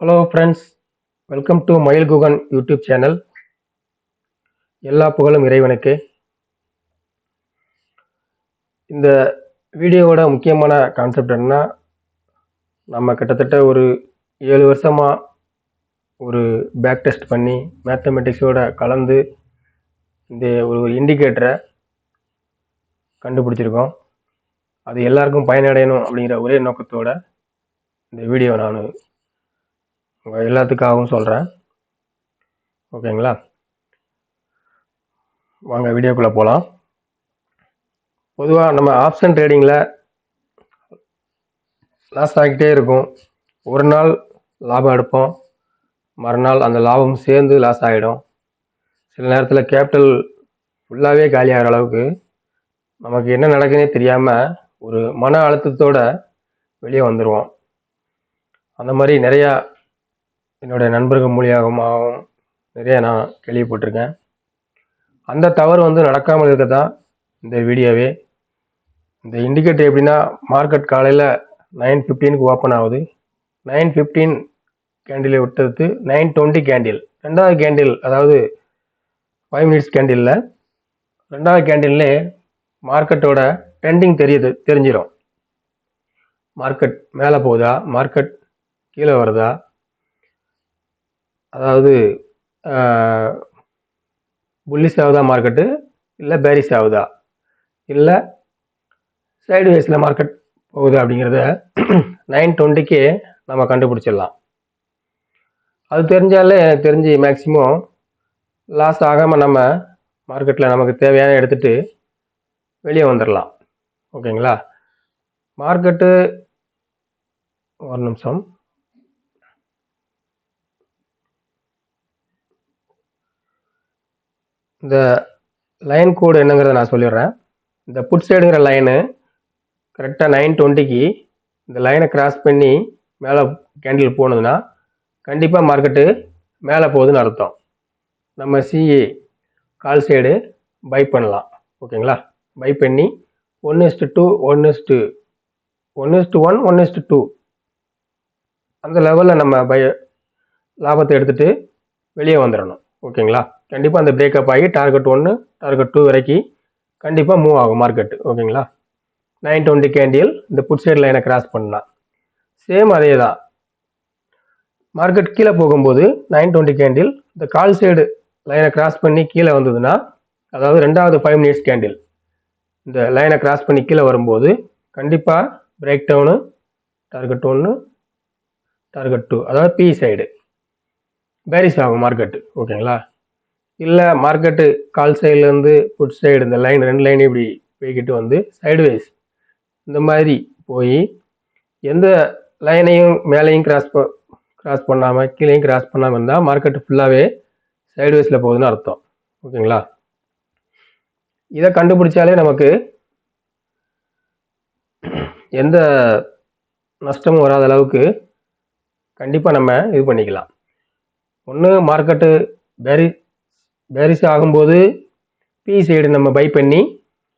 Hello friends welcome to மயில் Guhan YouTube channel எல்லா புகழும் இறைவனுக்கு. இந்த வீடியோவோட முக்கியமான கான்செப்ட் என்னன்னா நம்ம கிட்டத்தட்ட ஒரு ஏழு வருஷமாக ஒரு பேக் டெஸ்ட் பண்ணி மேத்தமெட்டிக்ஸோட கலந்து இந்த ஒரு இண்டிகேட்டரை கண்டுபிடிச்சிருக்கோம். அது எல்லாருக்கும் பயனடையணும் அப்படிங்கிற ஒரே நோக்கத்தோட இந்த வீடியோ நான் எல்லாத்துக்காகவும் சொல்கிறேன் ஓகேங்களா? வாங்க வீடியோக்குள்ளே போகலாம் பொதுவாக நம்ம ஆப்ஷன் ட்ரேடிங்கில் லாஸ் ஆகிட்டே இருக்கும். ஒரு நாள் லாபம் எடுப்போம். மறுநாள் அந்த லாபம் சேர்ந்து லாஸ் ஆகிடும் சில நேரத்தில் கேபிட்டல் ஃபுல்லாகவே காலியாகிற அளவுக்கு நமக்கு என்ன நடக்குதுன்னே தெரியாமல் ஒரு மன அழுத்தத்தோட வெளியே வந்துடுவோம் அந்த மாதிரி நிறையா என்னுடைய நண்பர்கள் மூலியமாகவும் நிறைய நான் கேள்விப்பட்டிருக்கேன். அந்த தவறு வந்து நடக்காமல் இருக்க தான் இந்த வீடியோவே? இந்த இண்டிகேட்டர் எப்படின்னா மார்க்கெட் காலையில் நைன் ஃபிஃப்டீனுக்கு ஓப்பன் ஆகுது. நைன் ஃபிஃப்டீன் கேண்டிலை விட்டது நைன் டுவெண்ட்டி கேண்டில் ரெண்டாவது கேண்டில் அதாவது ஃபைவ் மினிட்ஸ் கேண்டிலில் ரெண்டாவது கேண்டில்லே மார்க்கெட்டோட ட்ரெண்டிங் தெரியுது தெரிஞ்சிடும் மார்க்கெட் மேலே போகுதா? மார்க்கெட் கீழே வருதா? அதாவது புல்லிஸ் ஆகுதா மார்க்கெட்டு இல்லை பேரிஸ் ஆகுதா இல்லை சைடு வைஸில் மார்க்கெட் போகுது அப்படிங்கிறத நைன் டுவெண்ட்டிக்கு நம்ம கண்டுபிடிச்சிடலாம். அது தெரிஞ்சாலே எனக்கு தெரிஞ்சு மேக்ஸிமம் லாஸ் ஆகாமல் நம்ம மார்க்கெட்டில் நமக்கு தேவையான எடுத்துகிட்டு வெளியே வந்துடலாம். ஓகேங்களா மார்க்கெட்டு ஒரு நிமிஷம். இந்த லைன் கோடு என்னங்கிறத நான் சொல்லிடுறேன். இந்த புட் சைடுங்கிற லைனு கரெக்டாக நைன் டுவெண்ட்டிக்கு இந்த லைனை கிராஸ் பண்ணி மேலே கேண்டில் போனதுன்னா கண்டிப்பாக மார்க்கெட்டு மேலே போகுதுன்னு அர்த்தம். நம்ம சிஏ கால் சைடு பை பண்ணலாம். ஓகேங்களா? பை பண்ணி one is to two one is to one is to one one is to two அந்த லெவலில் நம்ம பை லாபத்தை எடுத்துகிட்டு வெளியே வந்துடணும். ஓகேங்களா? கண்டிப்பாக அந்த பிரேக்கப் ஆகி டார்கெட் ஒன்று டார்கெட் டூ வரைக்கும் கண்டிப்பாக மூவ் ஆகும் மார்க்கெட்டு ஓகேங்களா நைன் டுவெண்ட்டி கேண்டில் இந்த புட் சைட் லைனை கிராஸ் பண்ணலாம் சேம் அதே தான். மார்க்கெட் கீழே போகும்போது நைன் டுவெண்ட்டி கேண்டில் இந்த கால் சைடு லைனை கிராஸ் பண்ணி கீழே வந்ததுன்னா அதாவது ரெண்டாவது ஃபைவ் மினிட்ஸ் கேண்டில் இந்த லைனை கிராஸ் பண்ணி கீழே வரும்போது கண்டிப்பாக பிரேக் டவுனு டார்கெட் ஒன்று டார்கெட் டூ அதாவது பி சைடு பேரிஸ் ஆகும் மார்க்கெட்டு ஓகேங்களா இல்லை மார்க்கெட்டு கால் சைட்லேருந்து புட் சைடு இந்த லைன் ரெண்டு லைன் இப்படி போய்கிட்டு வந்து சைடுவைஸ் இந்த மாதிரி போய் எந்த லைனையும் மேலேயும் கிராஸ் கிராஸ் பண்ணாமல் கீழேயும் கிராஸ் பண்ணாமல் இருந்தால் மார்க்கெட்டு ஃபுல்லாகவே சைடுவேஸில் போகுதுன்னு அர்த்தம். ஓகேங்களா? இதை கண்டுபிடிச்சாலே நமக்கு எந்த நஷ்டமும் வராத அளவுக்கு கண்டிப்பாக நம்ம இது பண்ணிக்கலாம். ஒன்று மார்க்கெட்டு பேரி பேரிஸ் ஆகும்போது பி சைடு நம்ம பை பண்ணி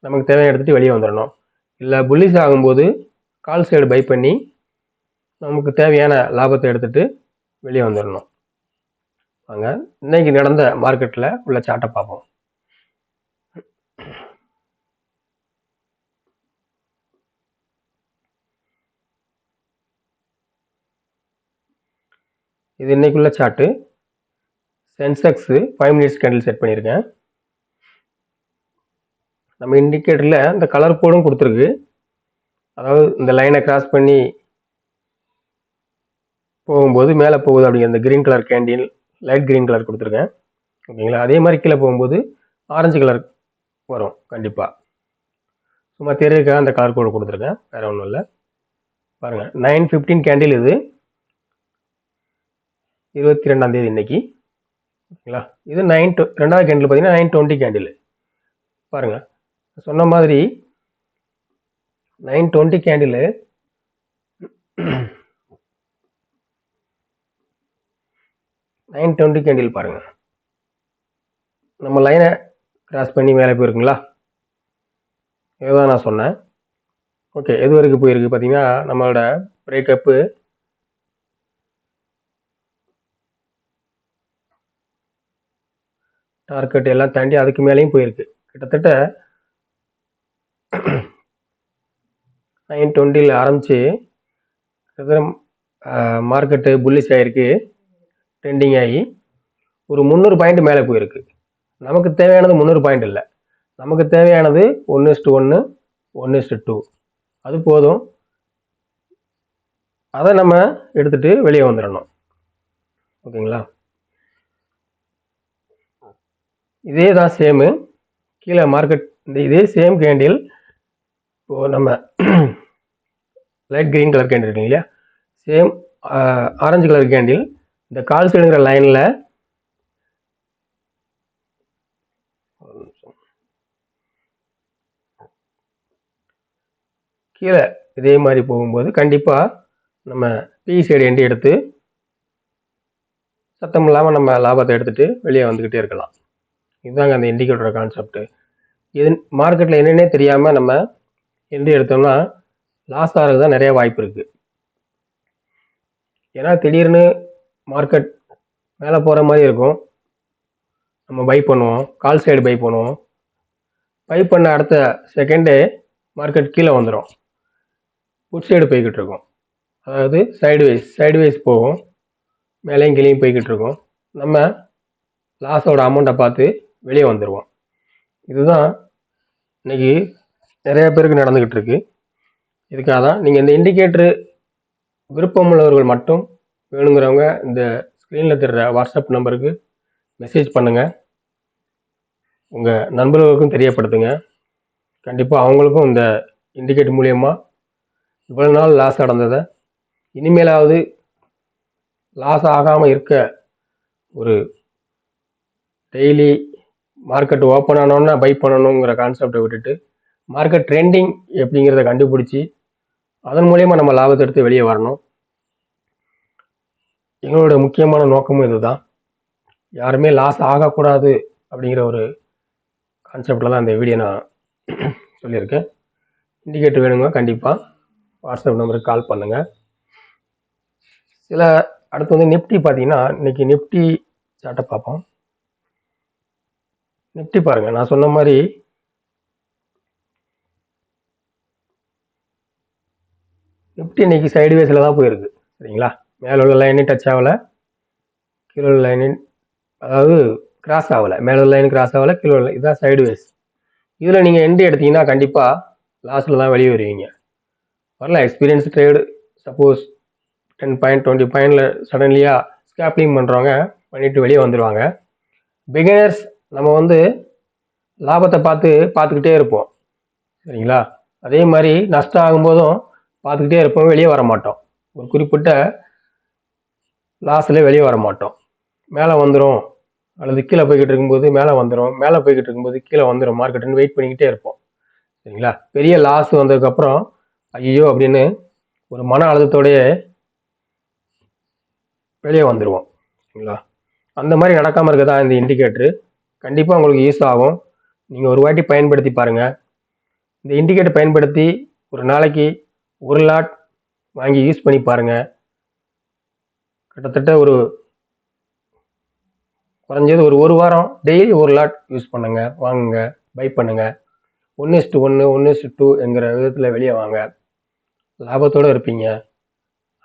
நமக்கு தேவையான எடுத்துகிட்டு வெளியே வந்துடணும் இல்லை புல்லிஸ் ஆகும்போது கால் சைடு பை பண்ணி நமக்கு தேவையான லாபத்தை எடுத்துகிட்டு வெளியே வந்துடணும் வாங்க இன்றைக்கி நடந்த மார்க்கெட்டில் உள்ள சாட்டை பார்ப்போம். இது இன்னைக்குள்ள chart Sensex five minutes candle set பண்ணியிருக்கேன். நம்ம இண்டிகேட்டரில் இந்த கலர் கோடும் கொடுத்துருக்கு. அதாவது இந்த லைனை கிராஸ் பண்ணி போகும்போது மேலே போகுது அப்படிங்கிற இந்த green colour candle light green colour கொடுத்துருக்கேன். ஓகேங்களா? அதே மாதிரி கீழே போகும்போது ஆரஞ்சு கலர் வரும் கண்டிப்பாக சும்மா தெரியறதுக்காக அந்த கலர் கோடு கொடுத்துருக்கேன். வேறு ஒன்றும் இல்லை. பாருங்கள் நைன் ஃபிஃப்டீன் கேண்டில் இது. இருபத்தி ரெண்டாம் தேதி ஓகேங்களா? இது நைன் டொ ரெண்டாவது கேண்டில் பார்த்தீங்கன்னா நைன் டுவெண்ட்டி கேண்டில் பாருங்கள் சொன்ன மாதிரி nine twenty candle nine twenty candle பாருங்கள் நம்ம லைனை கிராஸ் பண்ணி மேலே போயிருக்குங்களா? இதுதான் நான் சொன்னேன். ஓகே எது வரைக்கும் போயிருக்கு பார்த்தீங்கன்னா நம்மளோட பிரேக்கப்பு டார்கெட் எல்லாம் தாண்டி அதுக்கு மேலேயும் போயிருக்கு. கிட்டத்தட்ட நைன் டுவெண்ட்டியில் ஆரம்பித்து மார்க்கெட்டு புல்லிஷ் ஆகிருக்கு ட்ரெண்டிங் ஆகி ஒரு முந்நூறு பாயிண்ட் மேலே போயிருக்கு. நமக்கு தேவையானது முந்நூறு பாயிண்ட் இல்லை. நமக்கு தேவையானது ஒன்று இஸ்ட்டு ஒன்று ஒன்று இஸ்ட்டு டூ அது போதும். அதை நம்ம எடுத்துகிட்டு வெளியே வந்துடணும். ஓகேங்களா? இதே தான் சேமு கீழே மார்க்கெட் இந்த இதே சேம் கேண்டில் இப்போது நம்ம லைட் க்ரீன் கலர் கேண்டில் இருக்கு இல்லையா? சேம் ஆரஞ்சு கலர் கேண்டில் இந்த கால் சைடுங்கிற லைனில் கீழே இதே மாதிரி போகும்போது கண்டிப்பாக நம்ம பி சைடு எண்டி எடுத்து சத்தம் இல்லாமல் நம்ம லாபத்தை எடுத்துகிட்டு வெளியே வந்துக்கிட்டே இருக்கலாம். இதுதாங்க அந்த இண்டிகேட்டரோட கான்செப்ட்டு எது மார்க்கெட்டில் என்னென்னே தெரியாமல் நம்ம என்ட்ரி எடுத்தோம்னா லாஸ் ஆகிறது தான் நிறைய வாய்ப்பு இருக்குது ஏன்னா திடீர்னு மார்க்கெட் மேலே போகிற மாதிரி இருக்கும். நம்ம பை பண்ணுவோம். கால் சைடு பை பண்ணுவோம். பை பண்ண அடுத்த செகண்டே மார்க்கெட் கீழே வந்துடும் புட் சைடு போய்கிட்டு இருக்கும். அதாவது சைடுவைஸ் சைடுவைஸ் சைடு வைஸ் போகும். மேலேயும் கீழேயும் போய்கிட்டு இருக்கும். நம்ம லாஸோட அமௌண்ட்டை பார்த்து வெளியே வந்துடுவோம் இதுதான் இன்னைக்கு நிறைய பேருக்கு நடந்துக்கிட்டு இருக்கு இதுக்காக தான் நீங்கள் இந்த இண்டிகேட்ரு விருப்பம் உள்ளவர்கள் மட்டும் வேணுங்கிறவங்க இந்த ஸ்க்ரீனில் தெரிகிற வாட்ஸ்அப் நம்பருக்கு மெசேஜ் பண்ணுங்கள் உங்கள் நண்பர்களுக்கும் தெரியப்படுத்துங்க. கண்டிப்பாக அவங்களுக்கும் இந்த இண்டிகேட் மூலியமாக இவ்வளோ நாள் லாஸ் அடைந்ததை இனிமேலாவது லாஸ் ஆகாமல் இருக்க ஒரு டெய்லி மார்க்கெட் ஓப்பன் ஆனோன்னா பை பண்ணணுங்கிற கான்செப்டை விட்டுட்டு மார்க்கெட் ட்ரெண்டிங் எப்படிங்கிறத கண்டுபிடிச்சி அதன் மூலயமா நம்ம லாபத்தை எடுத்து வெளியே வரணும். எங்களோட முக்கியமான நோக்கமும் இதுதான். யாருமே லாஸ் ஆகக்கூடாது அப்படிங்கிற ஒரு கான்செப்டில் தான் இந்த வீடியோ நான் சொல்லியிருக்கேன். இண்டிகேட்டர் வேணுங்க கண்டிப்பாக வாட்ஸ்அப் நம்பருக்கு கால் பண்ணுங்கள் சில அடுத்து வந்து நிஃப்டி பார்த்தீங்கன்னா இன்னைக்கு நிஃப்டி சார்ட்டை பார்ப்போம். நிஃப்டி பாருங்கள் நான் சொன்ன மாதிரி நிஃப்டி இன்னைக்கு சைடு வேஸில் தான் போயிருக்கு. சரிங்களா? மேலே உள்ள லைனே டச் ஆகலை. கீழே உள்ள லைனின் அதாவது கிராஸ் ஆகலை. மேலே உள்ள லைன் கிராஸ் ஆகலை கீழே உள்ள இதுதான் சைடு வேஸ் இதில் நீங்கள் எண்டு எடுத்தீங்கன்னா கண்டிப்பாக லாஸ்ட்டில் தான் வெளியே வருவீங்க. வரல experience trade suppose ten point twenty பாயிண்டில் சடன்லியாக ஸ்கேப்லிங் பண்ணுறவங்க பண்ணிவிட்டு வெளியே வந்துடுவாங்க பிகினர்ஸ் நம்ம வந்து லாபத்தை பார்த்து பார்த்துக்கிட்டே இருப்போம். சரிங்களா? அதே மாதிரி நஷ்டம் ஆகும்போதும் பார்த்துக்கிட்டே இருப்போம் வெளியே வர மாட்டோம். ஒரு குறிப்பிட்ட லாஸில் வெளியே வர மாட்டோம். மேலே வந்துடும் அல்லது கீழே போய்கிட்டு இருக்கும்போது மேலே வந்துடும் மேலே போய்கிட்டு இருக்கும்போது கீழே வந்துடும் மார்க்கெட்டுன்னு வெயிட் பண்ணிக்கிட்டே இருப்போம். சரிங்களா? பெரிய லாஸ் வந்ததுக்கப்புறம் ஐயோ அப்படின்னு ஒரு மன அழுத்தத்தோடைய வெளியே வந்துடுவோம் சரிங்களா? அந்த மாதிரி நடக்காமல் இருக்க தான் இந்த இண்டிகேட்ரு கண்டிப்பாக உங்களுக்கு யூஸ் ஆகும். நீங்கள் ஒரு வாட்டி பயன்படுத்தி பாருங்கள் இந்த இண்டிகேட்டர் பயன்படுத்தி ஒரு நாளைக்கு ஒரு லாட் வாங்கி யூஸ் பண்ணி பாருங்கள் கிட்டத்தட்ட ஒரு குறைஞ்சது ஒரு ஒரு வாரம் டெய்லி ஒரு லாட் யூஸ் பண்ணுங்கள் வாங்குங்க பை பண்ணுங்கள் ஒன்று இஸ்ட்டு ஒன்று ஒன்று இஸ்ட்டு டூ என்கிற விதத்தில் வெளியே வாங்க. லாபத்தோடு இருப்பீங்க.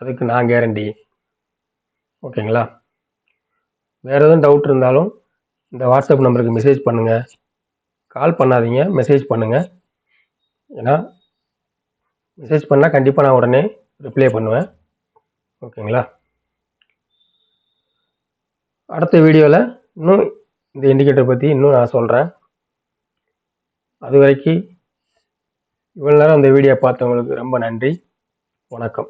அதுக்கு நான் கேரண்டி ஓகேங்களா வேறு எதுவும் டவுட் இருந்தாலும் இந்த வாட்ஸ்அப் நம்பருக்கு மெசேஜ் பண்ணுங்கள் கால் பண்ணாதீங்க மெசேஜ் பண்ணுங்கள் ஏன்னா மெசேஜ் பண்ணால் கண்டிப்பாக நான் உடனே ரிப்ளை பண்ணுவேன். ஓகேங்களா? அடுத்த வீடியோவில் இன்னும் இந்த இண்டிகேட்டர் பற்றி இன்னும் நான் சொல்கிறேன் அது வரைக்கும் இவ்வளோ நேரம் இந்த வீடியோ பார்த்தவங்களுக்கு ரொம்ப நன்றி. வணக்கம்.